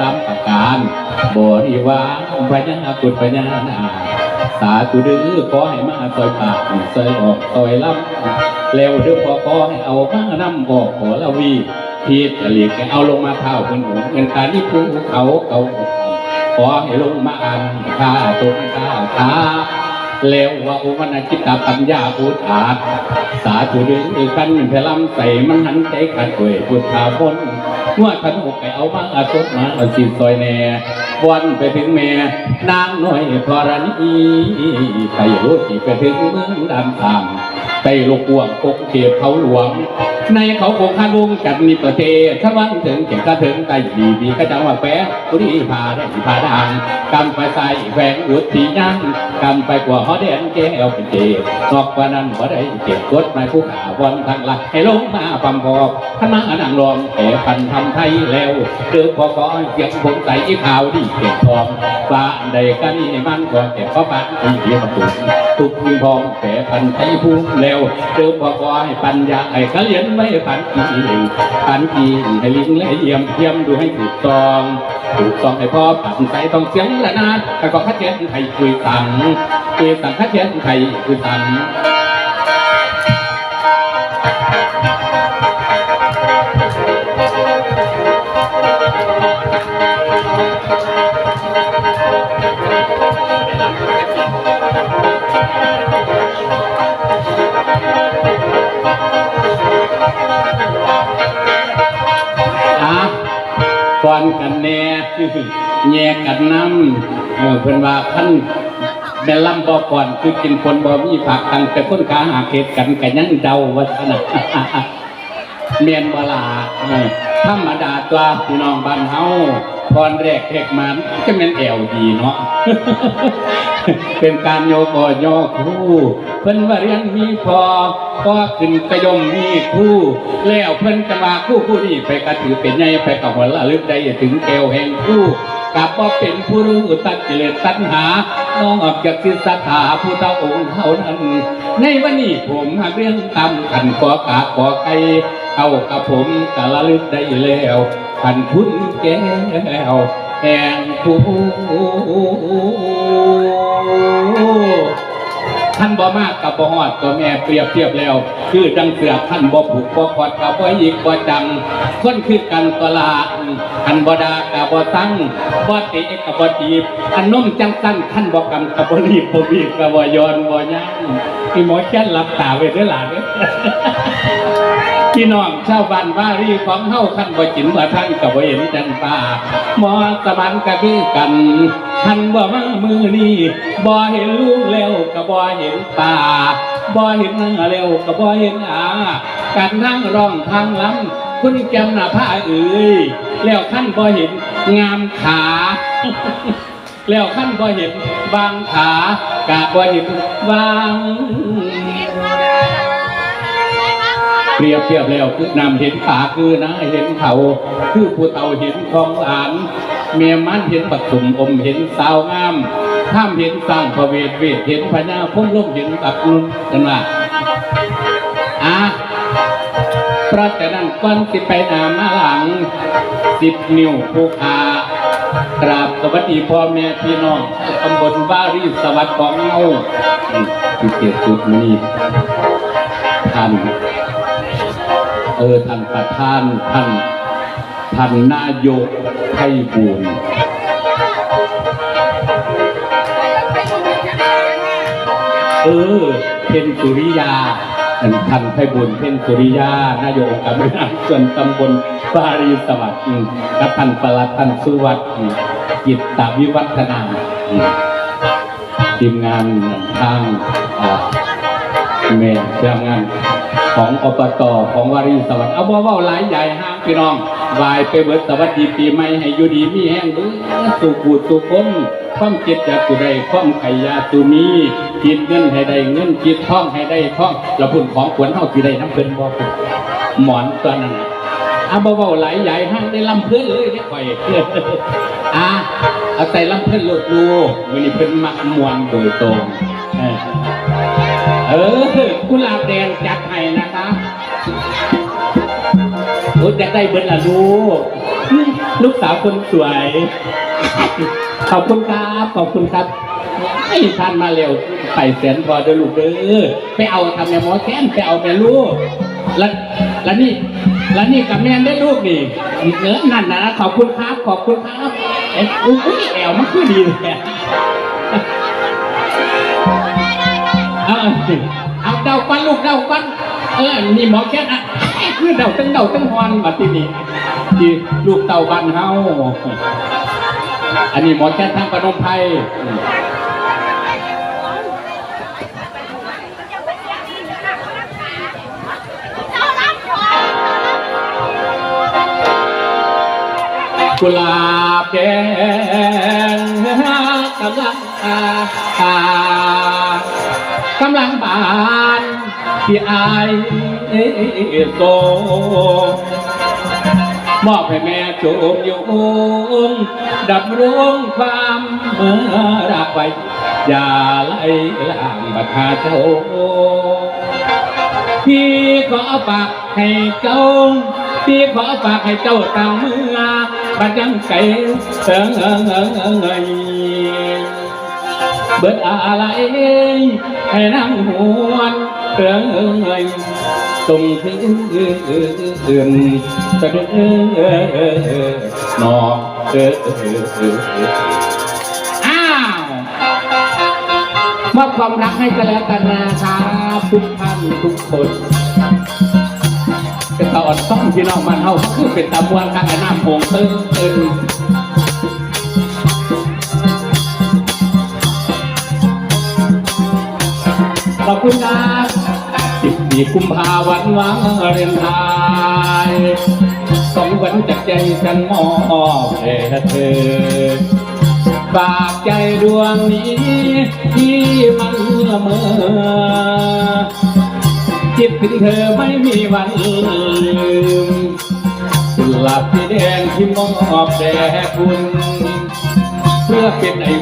ตามประการบริวารพญากุฎพญานาสาธุดื้อขอให้มาซอยปากซอยออกซอยลำแล้วเด้อพอขอให้เอามานำบอกขอละวีพีดหลีกเอาลงมาเท้าคนหูเงินตาที่ภูเขาเขาขอให้ลงมาอ่านข้าตรงข้าตา แล้วว่าอุวันจิตตปัญญาอุทธาสาธุเดื้อกันเพลำใส่มันหันใจขัดด้วยพุทธาพ้นเมื่อขันหกไปเอามาอาสดมาอาสิซอยแน่วันไปถึงแม่นางน้อยธรณีไปรถที่ไปถึงเมืองดำตามไปลูกกวงกกเขียบเขาหลวงในเขาคงคาลุงจัดนิประเทศถ้าวันถึงเก็บกระถึงไก่ดีดีก็จังว่าแปะกุดีพาได้พาดังกำไปใส่แหวงอุดที่ยังกำไปกว่าเขาเดนแก้วเป็นเจนอกกว่านั้นบ่ได้เก็บกดไม้ผู้ขาวันทางหลักให้ลงมาปั๊มบอกขณะนางรองแก่พันทำไทยแล้วเดือพอก็เสียงผมใส่อีขาวดีเก็บทองฟ้าใดกันนี่มันก็เก็บข้อปันอีเดียวประตูทุกมีพองแก่พันไทยพุ่งแล้วเดือพอก็ให้ปัญญาไอ้กะเลียนไม่ผันกีปันกีให้ลิงและเยี่ยมเยี่ยมดูให้ถูกต้องถูกต้องให้พ่อปันใจต้องเสียงละนาแต่ก็ขัดแย้งไทยคุยสังคุยสังขัดแย้งไทยคุยสัง กันแน่แย่กันน้ำเออเพื่อนว่าพันแม่ลำบอก่อนคือกินคนบ่มีผักกันแต่คนขาหาเขตกันกันยังเดาวัฒนะเมียนบลาธรรมดาตัวพี่น้องบ้านเฮา พรแรกแขกมันจะเป็นแอวดีเนาะ เป็นการโยกอโยกคู่เพิ่นว่าเรียนมีพอก็ขึ้นกระยมมีคู่ แล้วเพิ่นจะมาคู่คู่นี้ไปกระถือเป็นใหญ่ไปกับหัวละลึกได้ถึงแก้วแห่งคู่กับว่าเป็นผู้รู้ตัดกิเลสตัณหา น้องออกจากสิทธาถาผู้เต้าองค์เท่านั้น ในวันนี้ผมหากเรื่องตำขันกอกาขอไก่ เข้ากับผมกะละลึกได้แล้วขันคุณแก้วแห่งผู้ท่านบ่มากกับบ่ฮอดตัวแม่เปรียบเทียบแล้ว คือจังเสือท่านบ่ผูกบ่คอดกับบ่ยิกบ่จังคนคือกันตลาดอันบ่ดากับบ่ตั้งบ่ติกับบ่ตีบอันนมจังตั้นท่านบ่กำกับบ่รีบบ่บีบกับบ่ยอนบ่ยั้งพี่หมอแค่หลับตาไว้ด้อหลานเด้อ พี่น้องชาวบ้านว่ารีของเฮาขั้นบ่จินบ่ท่านก็บ่เห็นจันตาหมอสบันก็คือกันท่านบ่มามือนี้บ่เห็นลูกแล้วก็บ่เห็นตาบ่เห็นหน้าแล้วก็บ่เห็นอาการนั่งร้องทางลำคุณแก้มหน้าผ้าเอ้ยแล้วขั้นบ่เห็นงามขาแล้วขั้นบ่เห็นบางขากะบ่เห็นบาง เปรียบเทียบแล้วคือนำเห็นขาคือนะเห็นเขา คือผู้เฒ่าเห็นของหลาน เมียมันเห็นปักสุมอมเห็นสาวงามท่ามเห็นสร้างพระเวทเวทเห็นพญาพุ่มลมเห็นตับนุ่นกันว่าอะเพราะฉะนั้นก่อนสิไปหนามาหลังสิบนิ้วผู้ขากราบสวัสดีพ่อแม่พี่น้องตำบลบ้ารีสวัสดิ์ของเงาอืมที่เกียรติจุดนี้ท่าน เออท่านประธานท่านท่านนายกไทยบูรณ์เออเพนสุริยาท่านไทยบุญเพนสุริยานายกองค์การบริหารส่วนตำบลปารีสวัสดิ์อืมกับท่านประหลัดท่านสุวัสดิ์อืมกิตตวิวัฒนาอืมทีมงานทางอ่าแม่จ้างาน ของอบตของวารีสวัสดิ์เอาบ่เว้าหลายใหญ่ห้างพี่น้องวายไปเบิดสวัสดีปีใหม่ให้อยู่ดีมีแห้งเด้อสุขูสุคนความเจ็บจากสุใดความไขยาสุมีคิดเงินให้ได้เงินคิดท่องให้ได้ท่องแล้วพุ่นของขวัญเฮาสิได้น้ำเพิ่นบ่พุ่นหมอนตัวนั้นเอาบ่เว้าหลายใหญ่ห้างได้ลำเพิ่นเลยได้ข่อยอะเอาใส่ลำเพิ่นโลดดูมื้อนี้เพิ่นมักมวนโดยตรงเออเออกุหลาบแดงจัดให้นะคะโอ้ยจะได้เบิดละลูก ลูกสาวคนสวย ขอบคุณครับ ขอบคุณครับให้ท่านมาเร็วไปเสียนพอเด้อลูกเด้อไปเอาทำแม่หมอแค้นไปเอาแม่ลูก แล้วแล้วนี่แล้วนี่กับแม่ได้ลูกนี่เนื้อนั่นนะขอบคุณครับ ขอบคุณครับเอ๊ะอุ้ยแอวมันคือดีเลย อเอาเดากันลูกเดากันเออนี่หมอแค้นอะคือเดาตั้งเดาตั้งฮอนมาที่นี่ที่ลูกเต่าบ้านเฮาอันนี้หมอแค่ทางปนมไพรกุหลาบแดงกำลังอา กำลังบานที่อายโตมอบให้แม่โจมโยงดับรงความเมื่อรักไว้อย่าไล่ล่างบัดหาเจ้าพี่ขอฝากให้เจ้าพี่ขอฝากให้เจ้าตามเมื่อบัดยังไก่เสิงเอิงเอิงเอิงเอิงเบิดอะไร ให้นั่งหวนเอิงเอิงเอิงตรงที่อื่นสะดึงนอกเอออ้าวมอบความรักให้กันแล้วกันนะครับทุกท่านทุกคนเป็นตาอ่อนต้องพี่น้องมันเฮาคือเป็นตามวนข้างน้ำโพงตึ้งตึ้ง ขอบคุณครับสิบสี่กุมภาวันวางเรียนไทยสองวันจากใจฉันมอบแด่เธอฝากใจดวงนี้ ที่มันละเมอคิดถึงเธอไม่มีวันลืมหลาบที่แดงที่มอบแด่คุณ เพื่อเป็นไอ้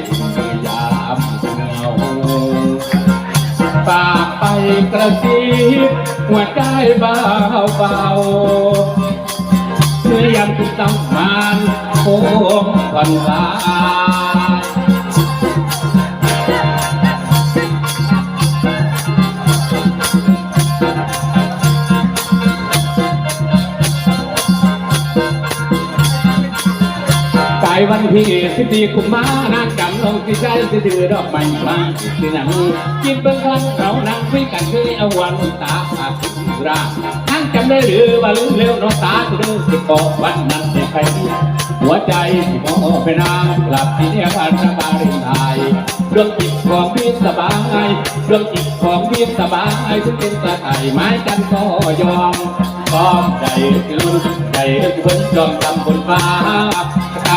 กระซิบหัวใจเบาเบาเมื่อยามคุณต้องมานโค้งวันลาายวันที่สิบสี่กุมภานางจำลงที่ใจสิถือดอกไม้มาที่หนังกินเบิ้งครั้งเรานั่งคุยกันเคยเอาวันตาอาทิตย์รานั่งจำได้หรือว่าลืมเร็วน้องตาจะเดินสิบอกวันนั้นในใครหัวใจที่มองไปนางกลับที่เนี่ยพันธบารินไทยเรื่องจิตของพี่สบายเรื่องจิตของพี่สบายถึงเป็นตาไทยไม้กันก็ยอมพร้อมใจลุ้นใจที่เพิ่นยอมทำบนฟ้า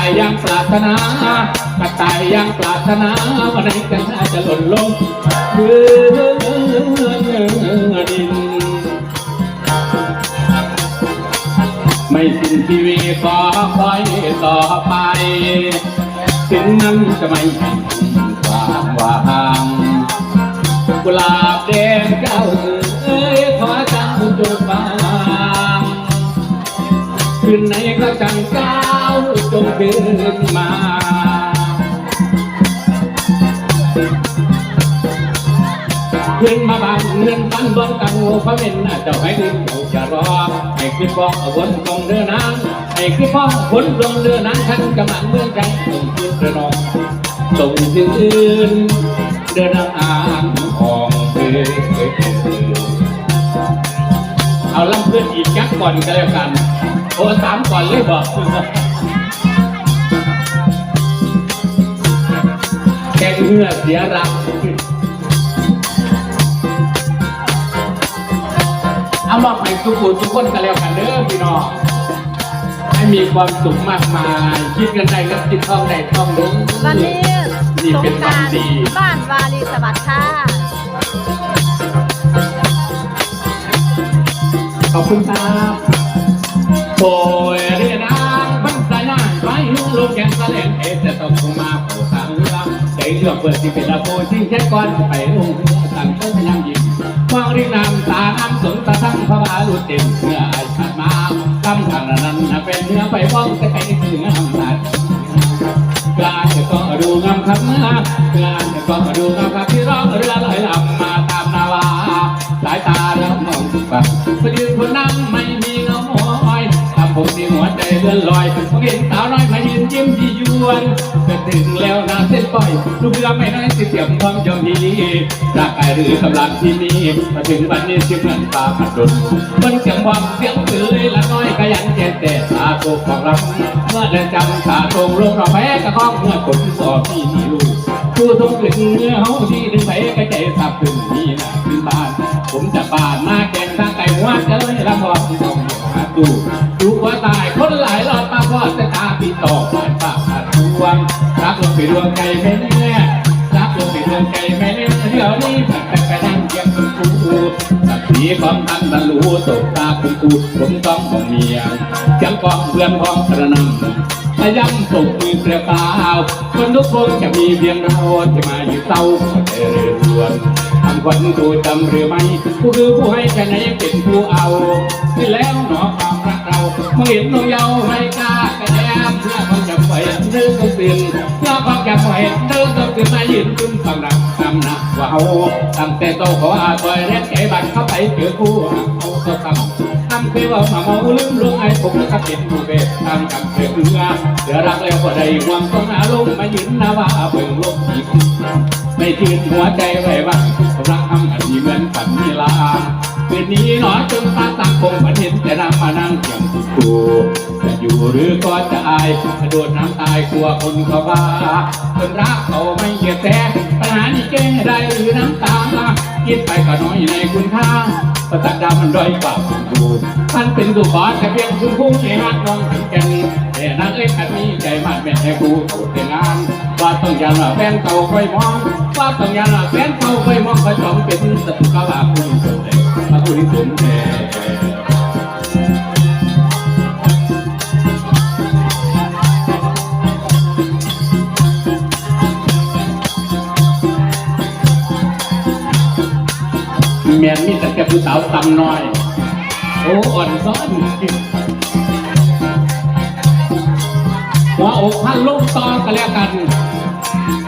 ายยังปรารถนากระต่ายยังปรารถนาวันไหนกันน่าจะหล่นลงเดือดินไม่สิ้นชีวิตก็คอยต่อไปถึงนั้นจะไม่ความว่างกุหลาบแดงเจ้าเอ้ยขอจำจุดบาง คืนไหนก็จังเก้าวจงคืนมาขึ้นมาบางเงินปันบนกังโง่พระเวนเจ้าให้ดึงเขาจะรอให้ขึ้นฟ้องเอวนตรงเรือน้ำให้ขึ้นฟ้องผลตรงเรือน้ำท่านกำลังเมืองใจส่งคืนเรือน้องส่งคืนเรือนอ่างของเธอเอาลำเพื่อนอีกยักก่อนก็แล้วกัน โอ้สามก่อนเลยบอกแกงเหือเสียรักเอามาไปทุกคนทุกคนกันแล้วกันเด้อพี่น้องให้มีความสุขมากมาย คิดกันได้ก็ติดท่องได้ท่องเด้อวันนี้นี่สงเป็นกวัรานรดีบ้านวารีสวัสดิ์ค่ะขอบคุณครับ โอ้ยเรียนางบันสายนางไปลุ่งลงแกงสะเลนเอจะต้องมาโผล่ทางเรือใจเลือกเปิดที่เป็นละโพชิงแค่ก่อนไปลุงเรือสั่งต้นน้ำยิงวางริมน้ำตาน้ำสนตาทั้งพระบาลุเต็มเมื่อไอชาดมาคำทางนั้นนะเป็นเนื้อไปว่องจะไปถึงอำนาจกลารก็ดูงามครับนะกลารก็ดูงามครับที่ร้องเรือลอยลำ เลื่อนลอยผมเห็นสาวน้อยมายืนยิ้มที่ยวนจะถึงแล้วนาเส้นปล่อยลูกเรือไม่น้อยสิเสียมความยอมพีร่ากายหรือกำลังที่มีมาถึงวันนี้ที่เหมือนฟ้าพัดดลมันเสียงวังเสียงตื่นละน้อยขยันเจนแต่ตาโตของเราเมื่อเดินจำตาตรงลงเราแพ้กระห้องเมื่อคนสอบที่มีลูกผู้ทรงขึ้นเนื้อเฮาที่ดึงไปกระใจสับขึ้นนี่นะขึ้นบ้าน ผมจะบานมาแกงทางไก่หัวเจอละพอที่ หลายรอดมาพอแต่ตาปีต่อผ่านปากผ่านดวงรักลงไปดวงใจไม่แน่รักลงไปดวงใจไม่แน่เดี๋ยวนี้ผ่านไปไปนั่งเกียงคุณครูสักสีของท่านบรรลุตกตาคุณครูผมต้องของเมียเสียงกองเพื่อนของกระนำพยายามส่งมือเปลี่ยวเปล่าคนทุกคนจะมีเพียงเราที่มาอยู่เศร้าเริญรวนทำคนดูจำหรือไม่ผู้คือผู้ให้แค่ไหนเป็นผู้เอาที่แล้วหนอความรัก เราเห็นน้องเยาว์ไม่กล้ากระแยมเพื่อควาจำไว้เรื่องต้องตื่นเพื่อควาจำไว้เรื่องต้องตื่นมายืนขึ้นฟังดังคำนักว่าเอาตั้งแต่โตขออาตอยแรกใจบัตรเข้าไปเจอคู่เอาก็ทำทำเคยว่ามาเมาลืมลงไอ้ผมแล้วก็เป็นผู้เบสทำกับเพื่อเรือเดี๋ยวรักแล้วก็ได้หวังต้องอารมณ์มายืนนาว่าเบิ่งลมอีกไม่คืนหัวใจไว้บ้างรักทำ คงมาเห็นแต่นำมานั่งเกี่ยงกูจะอยู่หรือก็จะอายกระโดดน้ำตายกลัวคนเขาว่าคนรักเขาไม่เกียดแต่ปัญหานี้แก้ได้หรือน้ำตาคิดไปก็น้อยในคุณค่าประตักดามันด้อยกว่าคุณครูท่านเป็นสุขอแต่เพียงคุณผู้ให้ฮักน้องถึงแก่นแต่นางเล็กอันนี้ใจมากแม่ให้ครูเขาแต่งงานว่าต้องยันว่าแฟนเก่าคอยมอง ว่าต้องยันว่าแฟนเก่าคอยมองคอยจองเป็นสตุกาว่าคุณสน ใจมาคุณสนใจเมียนมีแต่แค่ผู้สาวตำน้อย โอ้อ่อนซ้อนหัวอกพันลูกต่อกันแล้วกัน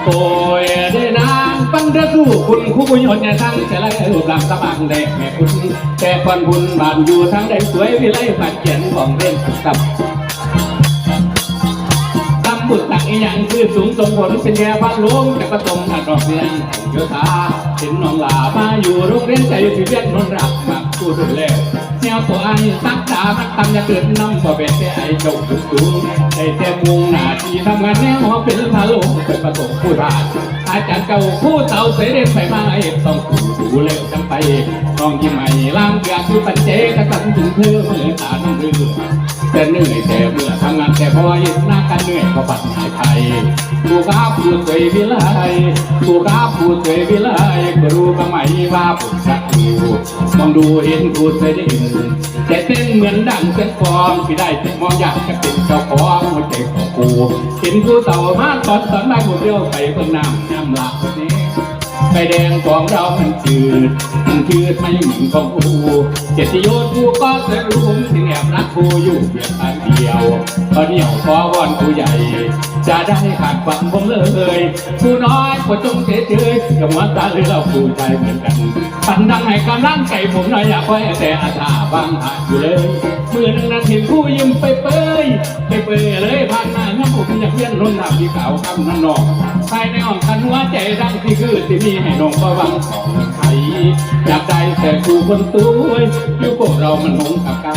โอ้ยได้นา งปังเดสู้คุณคู่บุญยนต์เนี่ยทั้งเสลายรูปร่างสมังแดกแม่คุณแต่ควันบุญบานอยู่ทั้งใดสวยวิไลผัดเขียนของเล่นกับตำบุตรตักอีหยังคือสูงทรงผลเป็นแย่พันหลวงแต่ก็ตรงหัดดอกเรียนโยธาเห็นน้องหลามาอยู่โรงเรียนใจที่เวียนนนรักมากกูดูแล้วแนวตัวไอ้สักดามันตำอย่าเกิดน้ำบ่เป็นแต่ไอ้เจ้าจุดสูงได้แต่มุงหน้าที่ทำงานแนวหอเป็นพาลงเป็นประสบผู้ราช อาจารย์เก่าผู้เต่าเสด็จไปมาเอกต้องกูดูเร็วจังไปต้องยิ้มใหม่ล่างเกลือคือปัจเจกสันถึงเธอเมื่อตาน้ำเรือ แต่เหนื่อยแต่เมื่อทำงานแต่พอเห็นหน้ากันเหนื่อยก็ปัดหายไปผู้ข้าผู้สวยวิไลผู้ข้าผู้สวยวิไลก็รู้บ้างไหมว่าผมรักอยู่มองดูเห็นผู้สวยได้เห็นแต่เต้นเหมือนดังเส้นฟองที่ได้แต่มองอยากจะเป็นเจ้าของหัวใจของกูเห็นผู้เต่ามาตอนตอนได้หมดเรียวไปเพิ่งน้ำน้ำหลักนี้ ไฟแดงของเรามันจืด มันจืดไม่เหมือนของกูเจตโยนกูก็เคยรู้มถึงแอบรักกูอยู่เพียงอันเดียว ตอนเหนียวขอวอนกูใหญ่ จะได้ขาดฟังผมเลยกูน้อยกว่าจงเฉยเฉยกับหัวตาหรือเรากูใจเหมือนกันปันดังให้กำลังใจผมหน่อยอยากไว้แต่อาตาบางหาอยู่เลยเมื่อนึงนั้นเห็นผู้ยิ้มไปเปยไปเปยเลยผ่านมาน้ำผมอยากเลี้ยนล้นหนับที่เก่าคำนั้นนอกภายในห้องคันหัวใจดังที่คือที่มีให้น้องประวังของ อยากได้แต่กูคนตัวอยู่พวกเรามันหงกับกา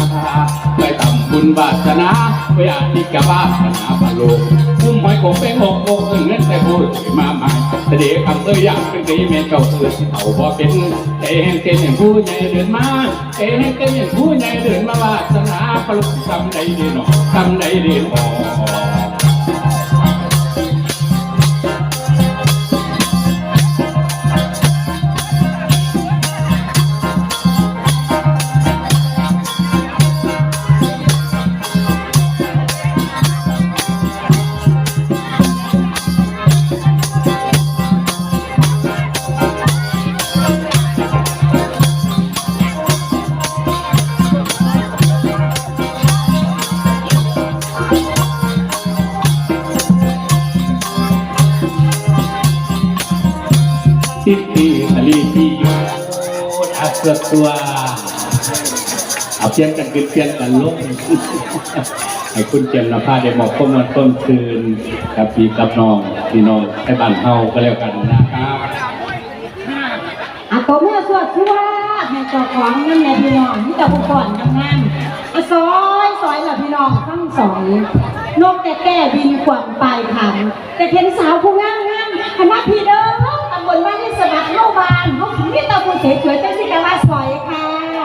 ไปทำบุญบาสนาไปอาทิกบ้าสนาบาโลกอุ้มหอยโขงไปหกโกเงินเงินแต่พูดมาใหม่แต่เด็กคำเอ้ยอยากเป็นกีเมนเก่าเอือเอาบ่เป็นเอ้งเต้นอย่างผู้ใหญ่เดินมาเอ้งเต้นอย่างผู้ใหญ่เดินมาวาสนาปลุกทำใดดีหนอทำใดดีหนอ อัศตัวเอาเพียงกันขึ้นเพียงกันลงให้คุณเจมส์นภาได้บอกข้อมูลต้นคืนกับพี่กับน้องพี่น้องให้บ้านเฮาก็แล้วกันนะครับอะตัวเมื่อสวดชั่วให้เจ้าของนั่นแหละพี่น้องที่เจ้าผู้ก่อนทำงานอะซอยซอยละพี่น้องทั้งสองนกแต่แก่บินกว่างปลายขันแต่เห็นสาวผู้งามงามคณะพี่เด้อตำบลบ้านที่สมัครเข้าบ้าน มีแต่ผู้เฉยเฉยๆจังสิกะว่าซอย